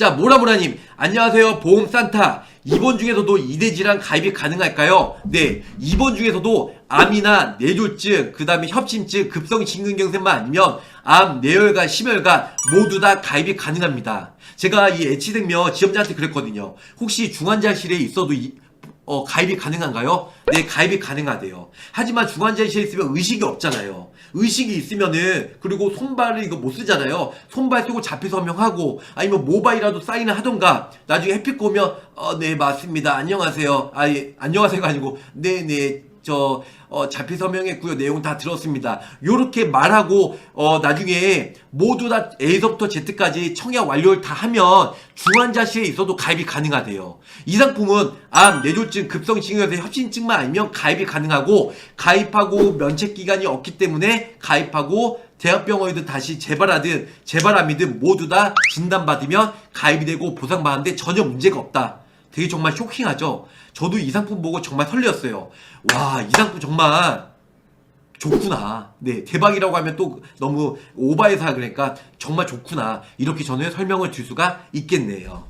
자, 모라모라님, 안녕하세요. 보험 산타. 입원 중에서도 이대질환 가입이 가능할까요? 네, 입원 중에서도 암이나 뇌졸중, 그 다음에 협심증, 급성 심근경색만 아니면 암, 뇌혈관, 심혈관 모두 다 가입이 가능합니다. 제가 이 H생명 지원자한테 그랬거든요. 혹시 중환자실에 있어도 이, 어, 가입이 가능한가요? 네, 가입이 가능하대요. 하지만 중환자실에 있으면 의식이 없잖아요. 의식이 있으면은, 그리고 손발을 이거 못 쓰잖아요. 손발 쓰고 자폐 서명하고, 아니면 모바일이라도 사인을 하던가, 나중에 해피코 오면, 어, 네, 맞습니다. 안녕하세요. 아, 예, 안녕하세요가 아니고, 네, 네, 저, 어, 자폐 서명했고요. 내용 다 들었습니다. 요렇게 말하고, 어, 나중에 모두 다 A서부터 Z까지 청약 완료를 다 하면 중환자실에 있어도 가입이 가능하대요. 이 상품은 암, 뇌졸중, 급성징후에서 협심증만 아니면 가입이 가능하고, 가입하고 면책 기간이 없기 때문에 가입하고, 대학병원이든 다시 재발하든 재발암이든 모두 다 진단받으면 가입이 되고 보상받는데 전혀 문제가 없다. 되게 정말 쇼킹하죠? 저도 이 상품 보고 정말 설레었어요. 와, 이 상품 정말 좋구나. 네, 대박이라고 하면 또 너무 오바해서 그러니까 정말 좋구나. 이렇게 저는 설명을 줄 수가 있겠네요.